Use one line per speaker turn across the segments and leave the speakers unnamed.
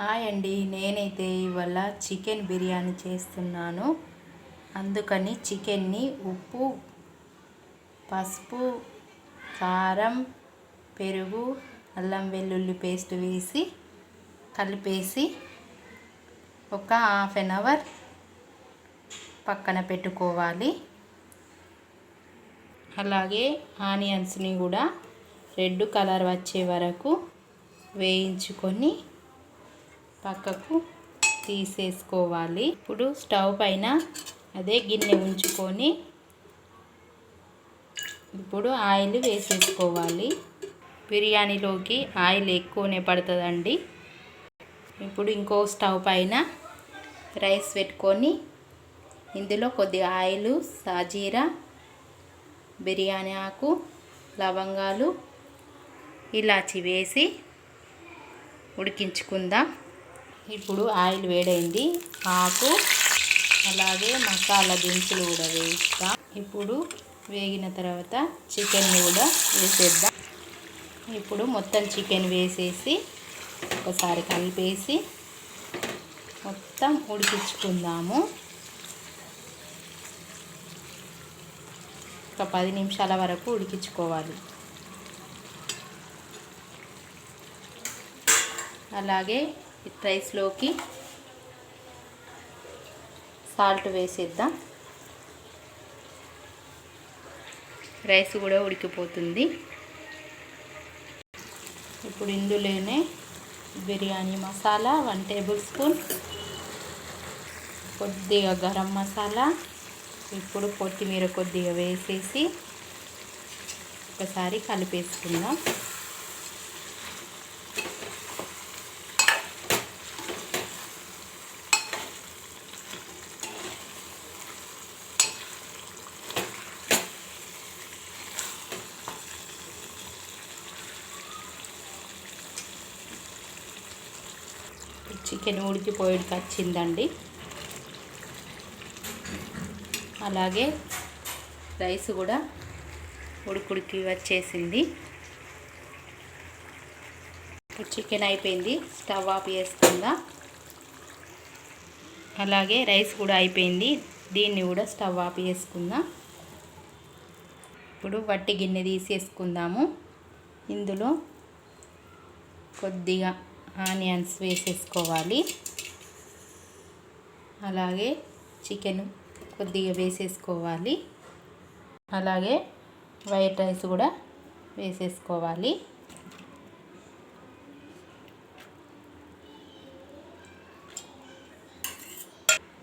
Hi అండి. నేనైతే ఇవాళ చికెన్ బిర్యానీ చేస్తున్నాను. అందుకని చికెన్ని ఉప్పు పసుపు కారం పెరుగు అల్లం వెల్లుల్లి పేస్ట్ వేసి కలిపేసి ఒక హాఫ్ అన్ అవర్ పక్కన పెట్టుకోవాలి. అలాగే ఆనియన్స్ని కూడా రెడ్ కలర్ వచ్చే వరకు వేయించుకొని పక్కకు తీసేసుకోవాలి. ఇప్పుడు స్టవ్ పైన అదే గిన్నె ఉంచుకొని ఇప్పుడు ఆయిల్ వేసేసుకోవాలి. బిర్యానీలోకి ఆయిల్ ఎక్కువనే పడుతుందండి. ఇప్పుడు ఇంకో స్టవ్ పైన రైస్ పెట్టుకొని ఇందులో కొద్దిగా ఆయిల్ సాజీరా బిర్యానీ ఆకు లవంగాలు ఇలాచి వేసి ఉడికించుకుందాం. ఇప్పుడు ఆయిల్ వేడైంది. ఆకు అలాగే మసాలా దినుసులు కూడా వేస్తాం ఇప్పుడు వేగిన తర్వాత చికెన్ని కూడా వేసేద్దాం. ఇప్పుడు మొత్తం చికెన్ వేసేసి ఒకసారి కలిపేసి మొత్తం ఉడికించుకుందాము. ఒక పది నిమిషాల వరకు ఉడికించుకోవాలి. అలాగే రైస్లోకి సాల్ట్ వేసేద్దాం. రైస్ కూడా ఉడికిపోతుంది. ఇప్పుడు ఇందులోనే biryani masala one tablespoon కొద్దిగా గరం మసాలా ఇప్పుడు కొత్తిమీర కొద్దిగా వేసేసి ఒకసారి కలిపేసుకుందాం. చికెన్ ఉడికిపోయేటికి వచ్చిందండి. అలాగే రైస్ కూడా ఉడుకుడికి వచ్చేసింది. ఇప్పుడు చికెన్ అయిపోయింది స్టవ్ ఆఫ్ చేసుకుందా అలాగే రైస్ కూడా అయిపోయింది దీన్ని కూడా స్టవ్ ఆఫ్ చేసుకుందాం ఇప్పుడు వట్టి గిన్నె తీసేసుకుందాము. ఇందులో కొద్దిగా ఆనియన్స్ వేసేసుకోవాలి. అలాగే చికెన్ కొద్దిగా వేసేసుకోవాలి. అలాగే వైట్ రైస్ కూడా వేసేసుకోవాలి.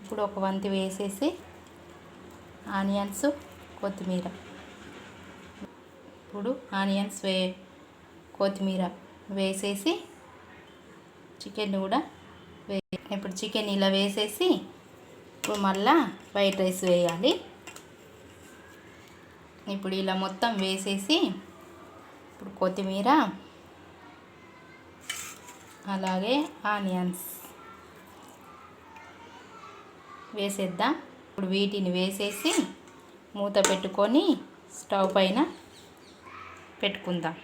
ఇప్పుడు ఒక వంతి వేసేసి ఆనియన్స్ కొత్తిమీర. ఇప్పుడు ఆనియన్స్ వే కొత్తిమీర వేసేసి చికెన్ కూడా వే ఇప్పుడు చికెన్ ఇలా వేసేసి ఇప్పుడు మళ్ళా వైట్ రైస్ వేయాలి. ఇప్పుడు ఇలా మొత్తం వేసేసి ఇప్పుడు కొత్తిమీర అలాగే ఆనియన్స్ వేసేద్దాం. ఇప్పుడు వీటిని వేసేసి మూత పెట్టుకొని స్టవ్ పైన పెట్టుకుందాం.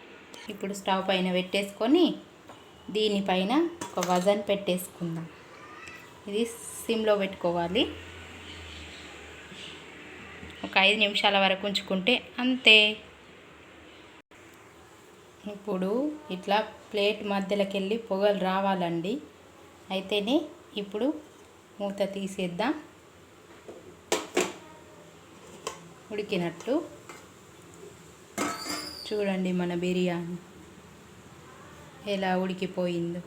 ఇప్పుడు స్టవ్ పైన పెట్టేసుకొని దీనిపైన ఒక వజన్ పెట్టేసుకుందాం. ఇది సిమ్లో పెట్టుకోవాలి. ఒక ఐదు నిమిషాల వరకు ఉంచుకుంటే అంతే. ఇప్పుడు ఇట్లా ప్లేట్ మధ్యలోకి వెళ్ళి పొగలు రావాలండి. అయితేనే ఇప్పుడు మూత తీసేద్దాం. ఉడికినట్లు. చూడండి మన బిర్యానీ ఎలా ఉడికిపోయిందో.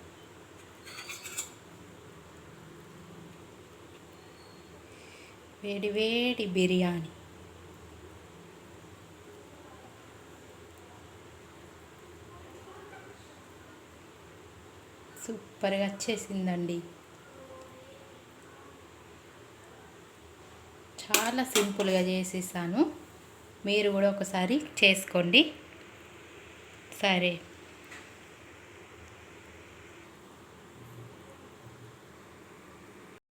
వేడి వేడి బిర్యానీ. సూపర్గా వచ్చేసిందండి. చాలా సింపుల్గా చేసేసాను. మీరు కూడా ఒకసారి చేసుకోండి. సరే.